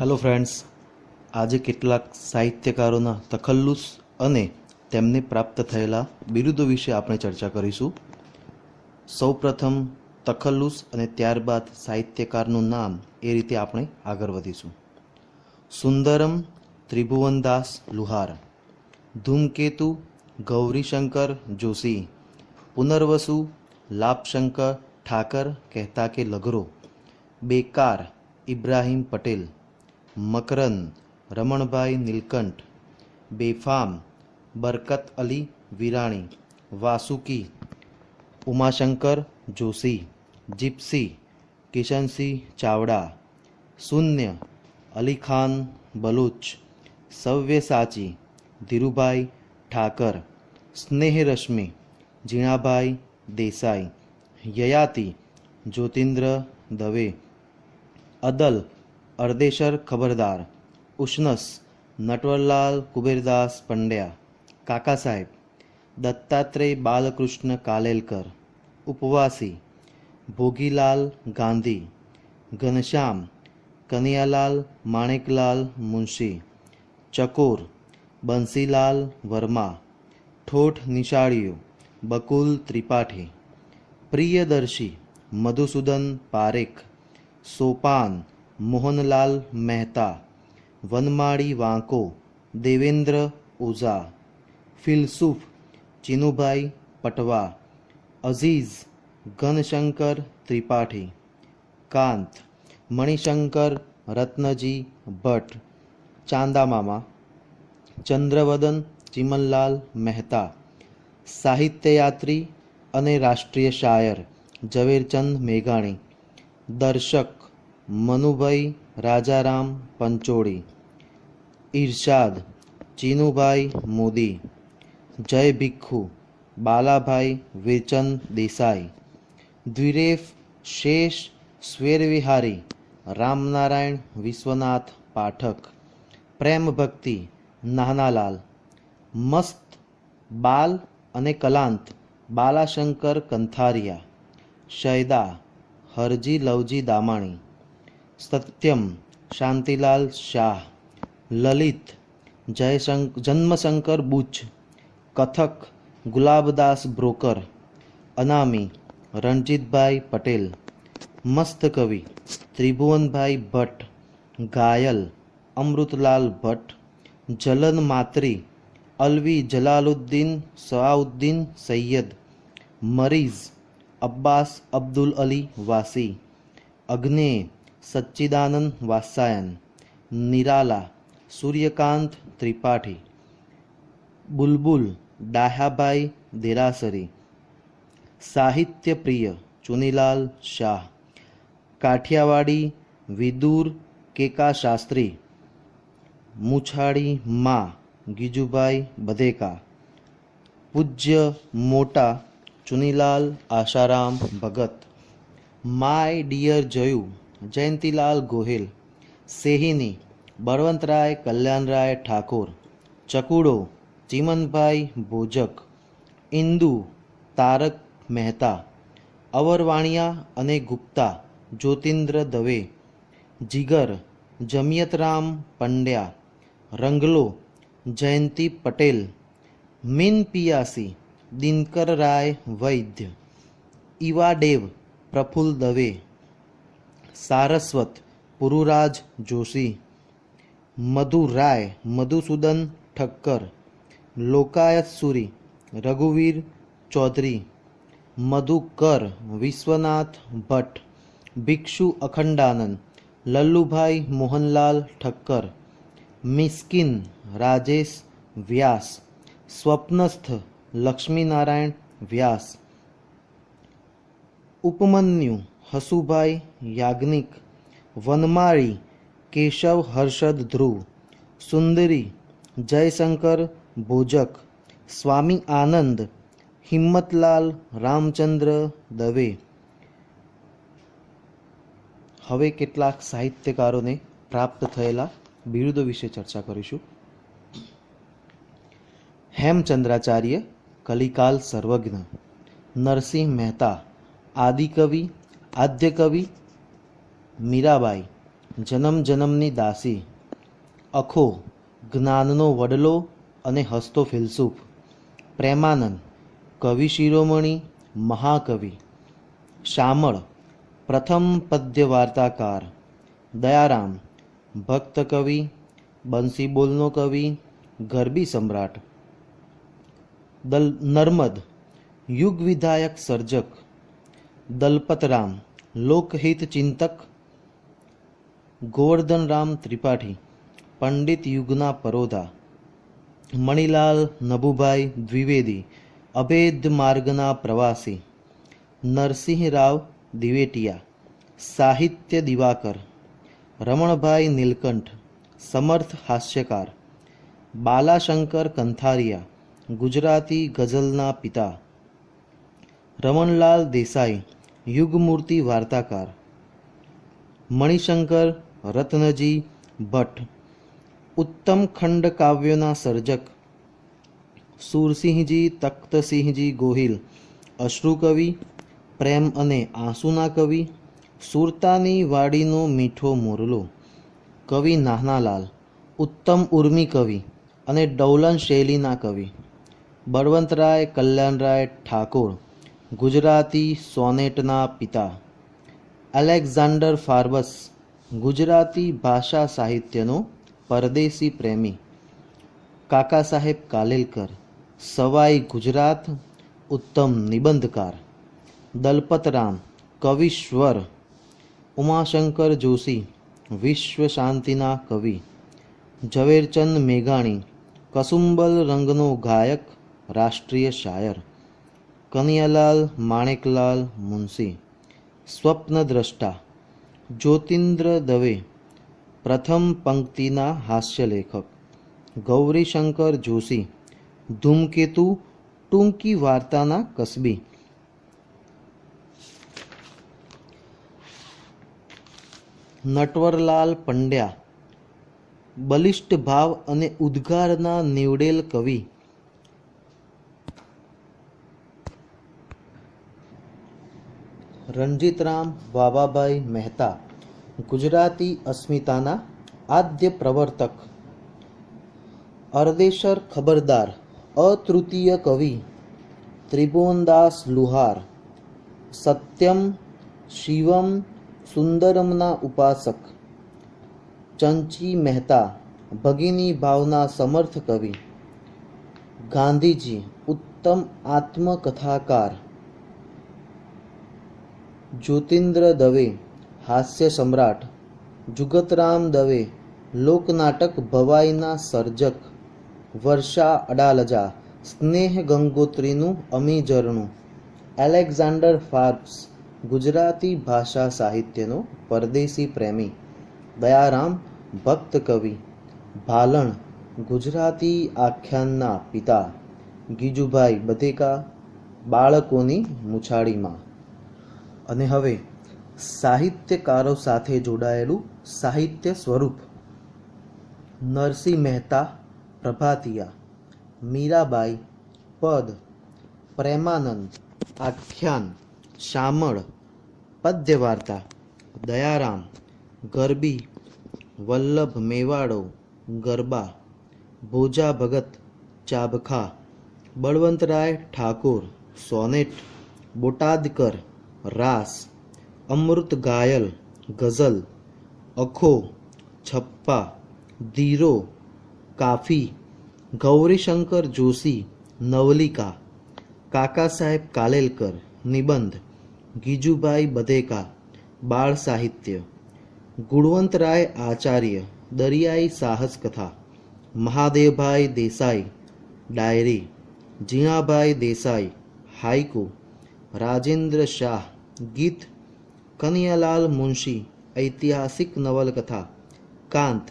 Hello friends, આજે કેટલાક સાહિત્યકારોના તખલ્લુસ અને તેમને પ્રાપ્ત થયેલા બિરુદો વિશે આપણે ચર્ચા કરીશું. સૌપ્રથમ તખલ્લુસ અને ત્યારબાદ સાહિત્યકારનું નામ એ રીતે આપણે આગળ વધીશું. સુંદરમ ત્રિભુવનદાસ લુહાર, ધૂમકેતુ ગૌરીશંકર જોશી, પુનર્વસુ લાભશંકર ઠાકર કહેતા કે લગરો બેકાર ઇબ્રાહિમ પટેલ મકરંદ રમણભાઈ નીલકંઠ બેફામ બરકત અલી વિરાણી વાસુકી ઉમાશંકર જોશી જીપ્સી કિશનસિંહ ચાવડા શૂન્ય અલીખાન બલુચ સવ્યસાચી ધીરુભાઈ ઠાકર સ્નેહરશ્મિ ઝીણાભાઈ દેસાઈ યયાતિ જ્યોતિન્દ્ર દવે અદલ અર્દેશર ખબરદાર, ઉષ્ણસ, નટવરલાલ કુબેરદાસ પંડ્યા, કાકા સાહેબ, દત્તાત્રેય બાલકૃષ્ણ કાલેલકર, ઉપવાસી, ભોગીલાલ ગાંધી, ઘનશ્યામ, કનૈયાલાલ માણેકલાલ મુનશી, ચકોર, બંસીલાલ વર્મા, ઠોઠ નિશાળીઓ, બકુલ ત્રિપાઠી, પ્રિયદર્શી, મધુસૂદન પારેખ, સોપાન મોહનલાલ મહેતા, વનમાળી વાંકો, દેવેન્દ્ર ઓઝા ફિલસુફ ચિનુભાઈ પટવા, અઝીઝ ઘનશંકર ત્રિપાઠી, કાંત મણિશંકર રત્નજી ભટ્ટ ચાંદામામા ચંદ્રવદન ચિમનલાલ મહેતા, સાહિત્યયાત્રી અને રાષ્ટ્રીય શાયર ઝવેરચંદ મેઘાણી, દર્શક મનુભાઈ રાજારામ પંચોળી ઈર્ષાદ ચીનુભાઈ મોદી, જય ભિખ્ખુ બાલાભાઈ વિરચંદ દેસાઈ, દ્વિરેફ શેષ સ્વેરવિહારી, રામનારાયણ વિશ્વનાથ પાઠક, પ્રેમ ભક્તિ નાનાલાલ, મસ્ત બાલ અને કલાંત બાલાશંકર કંથારિયા, શૈદા હરજી લવજી દામાણી સત્યમ શાંતિલાલ શાહ લલિત જયશંક જન્મશંકર બુચ કથક ગુલાબદાસ બ્રોકર અનામી રણજીતભાઈ પટેલ મસ્ત કવિ ત્રિભુવનભાઈ ભટ્ટ ઘાયલ અમૃતલાલ ભટ્ટ જલન માત્રી અલવી જલાલુદ્દીન સઆઉદ્દીન સૈયદ મરીઝ અબ્બાસ અબ્દુલ અલી વાસી અગ્નેય સચ્ચિદાનંદ વાત્સાયન, નિરાલા, સૂર્યકાંત ત્રિપાઠી, બુલબુલ, ડાહ્યાભાઈ દેરાસરી સાહિત્યપ્રિય, ચુનીલાલ શાહ, કાઠિયાવાડી, વિદુર કેકા શાસ્ત્રી મુછાડી મા, ગીજુભાઈ બધેકા, પૂજ્ય મોટા, ચુનીલાલ આશારામ ભગત, માય ડિયર જયુ જયંતીલાલ ગોહિલ, સેહિની, બળવંતરાય કલ્યાણરાય ઠાકોર, ચકુડો, ચીમનભાઈ ભોજક ઇન્દુ તારક મહેતા, અવરવાણિયા અને ગુપ્તા, જ્યોતિન્દ્ર દવે, જીગર, જમિયતરામ પંડ્યા, રંગલો, જયંતી પટેલ, મીન પિયાસી, દિનકર રાય વૈદ્ય, ઈવાડેવ પ્રફુલ્લ દવે. સારસ્વત પુરુરાજ જોશી મધુ રાય મધુસૂદન ઠક્કર લોકાયત સુરી રઘુવીર ચૌધરી મધુકર વિશ્વનાથ ભટ્ટ ભિક્ષુ અખંડાનંદ લલ્લુભાઈ મોહનલાલ ઠક્કર મિસ્કિન રાજેશ વ્યાસ સ્વપ્નસ્થ લક્ષ્મીનારાયણ વ્યાસ ઉપમન્યુ હસુભાઈ યાજ્ઞિક, વનમાળી, કેશવ હર્ષદ ધ્રુવ, સુંદરી, જયશંકર ભોજક, સ્વામી આનંદ, હિંમતલાલ રામચંદ્ર દવે. હવે કેટલાક સાહિત્યકારોને પ્રાપ્ત થયેલા બિરુદો વિશે ચર્ચા કરીશું. હેમચંદ્રાચાર્ય, કલિકાલ સર્વજ્ઞ, નરસિંહ મહેતા, આદિકવિ આદ્યકવિ મીરાબાઈ, જન્મ જન્મની દાસી, અખો જ્ઞાનનો વડલો અને હસતો ફિલસૂફ, પ્રેમાનંદ, કવિ શિરોમણી, મહાકવિ, શામળ, પ્રથમ પદ્ય વાર્તાકાર દયારામ, ભક્ત કવિ બંસી બોલનો કવિ, ગરબી સમ્રાટ, દલ નર્મદ યુગ વિધાયક સર્જક દલપતરામ, લોકહિત ચિંતક ગોવર્ધનરામ ત્રિપાઠી, પંડિત યુગના પરોધા, મણિલાલ નભુભાઈ દ્વિવેદી, અભેદ માર્ગના પ્રવાસી નરસિંહરાવ દિવેટિયા, સાહિત્ય દિવાકર, રમણભાઈ નીલકંઠ, સમર્થ હાસ્યકાર, બાલાશંકર કંથારિયા, ગુજરાતી ગઝલના પિતા, રમણલાલ દેસાઈ યુગમૂર્તિ વાર્તાકાર. મણિશંકર, રત્નજી, ભટ્ટ. ઉત્તમ ખંડ કાવ્યોના સર્જક. સુરસિંહજી, તખ્તસિંહજી ગોહિલ. અશ્રુકવિ, પ્રેમ અને આંસુના કવિ. સુરતાની વાડીનો મીઠો મોરલો. કવિ નાનાલાલ ઉત્તમ ઉર્મી કવિ અને ડૌલન શૈલીના કવિ. બળવંતરાય, કલ્યાણરાય ઠાકોર. ગુજરાતી સોનેટના પિતા એલેક્ઝાન્ડર ફાર્બસ ગુજરાતી ભાષા સાહિત્યનો પરદેશી પ્રેમી. કાકા સાહેબ કાલેલકર, સવાઈ ગુજરાત, ઉત્તમ નિબંધકાર. દલપતરામ કવિશ્વર, ઉમાશંકર જોશી, વિશ્વ શાંતિના કવિ. ઝવેરચંદ મેઘાણી, કસુંબલ રંગનો ગાયક, રાષ્ટ્રીય શાયર. કનૈયાલાલ, માણેકલાલ, મુનશી. સ્વપ્નદ્રષ્ટા. જ્યોતિન્દ્ર દવે. પ્રથમ પંક્તિના હાસ્યલેખક ગૌરીશંકર જોશી. ધૂમકેતુ, ટૂંકી વાર્તાના કસબી. નટવરલાલ પંડ્યા. બલિષ્ઠ ભાવ અને ઉદ્ગારના નીવડેલ કવિ. રણજીતરામ વાવાભાઈ મહેતા ગુજરાતી અસ્મિતાના આદ્ય પ્રવર્તક અર્દેશર ખબરદાર અતૃતીય કવિ ત્રિભુવનદાસ લુહાર સત્યમ શિવમ સુંદરમના ઉપાસક ચંચી મહેતા ભગીની ભાવના સમર્થ કવિ ગાંધીજી ઉત્તમ આત્મકથાકાર જ્યોતિન્દ્ર દવે, હાસ્ય સમ્રાટ. જુગતરામ દવે, લોકનાટક ભવાઈના સર્જક. વર્ષા અડાલજા, સ્નેહ ગંગોત્રીનું અમીજરણું. એલેક્ઝાન્ડર ફાર્બ્સ, ગુજરાતી ભાષા સાહિત્યનો પરદેશી પ્રેમી. દયારામ, ભક્ત કવિ. ભાલણ, ગુજરાતી આખ્યાનના પિતા. ગીજુભાઈ બધેકા બાળકોની મુછાળીમાં. અને હવે સાહિત્યકારો સાથે જોડાયેલું સાહિત્ય સ્વરૂપ. નરસિંહ મહેતા, પ્રભાતિયા, મીરાબાઈ, પદ, પ્રેમાનંદ, આખ્યાન, શામળ, પદ્યવાર્તા, દયારામ, ગરબી, વલ્લભ મેવાડો, ગરબા, ભોજા ભગત, ચાબખા, બળવંતરાય ઠાકોર, સોનેટ, બોટાદકર રાસ અમૃત ગાયલ ગઝલ અખો છપ્પા ધીરો કાફી ગૌરીશંકર જોશી નવલિકા કાકા સાહેબ કાલેલકર નિબંધ ગીજુભાઈ બધેકા બાળ સાહિત્ય ગુણવંતરાય આચાર્ય દરિયાઈ સાહસ કથા મહાદેવભાઈ દેસાઈ ડાયરી જીણાભાઈ દેસાઈ હાઈકુ રાજેન્દ્ર શાહ ગીત કનૈયાલાલ મુનશી ઐતિહાસિક નવલકથા કાંત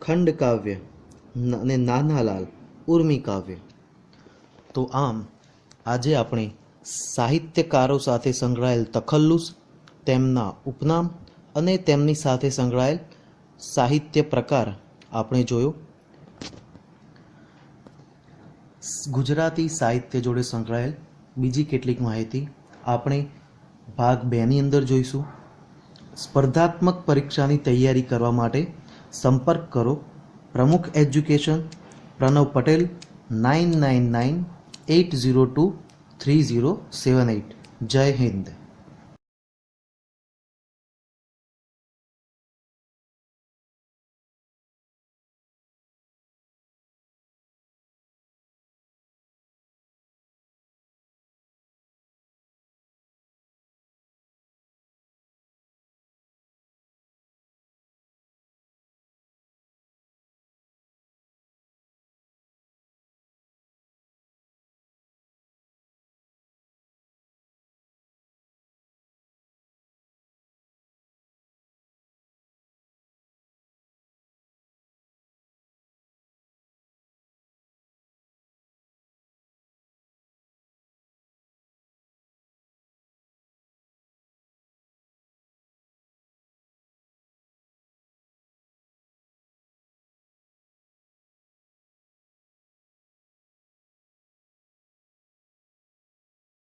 ખંડકાવ્ય કાવ્ય અને નાનાલાલ ઉર્મી કાવ્ય તો આમ આજે આપણે સાહિત્યકારો સાથે સંકળાયેલ તખલ્લુસ તેમના ઉપનામ અને તેમની સાથે સંકળાયેલ સાહિત્ય પ્રકાર આપણે જોયો. ગુજરાતી સાહિત્ય જોડે સંકળાયેલ બીજી કેટલીક માહિતી આપણે ભાગ બેની અંદર જોઈશું. સ્પર્ધાત્મક પરીક્ષાની તૈયારી કરવા માટે સંપર્ક કરો. પ્રમુખ education Pranav Patel, nine nine nine eight zero two three zero seven eight Jai Hind.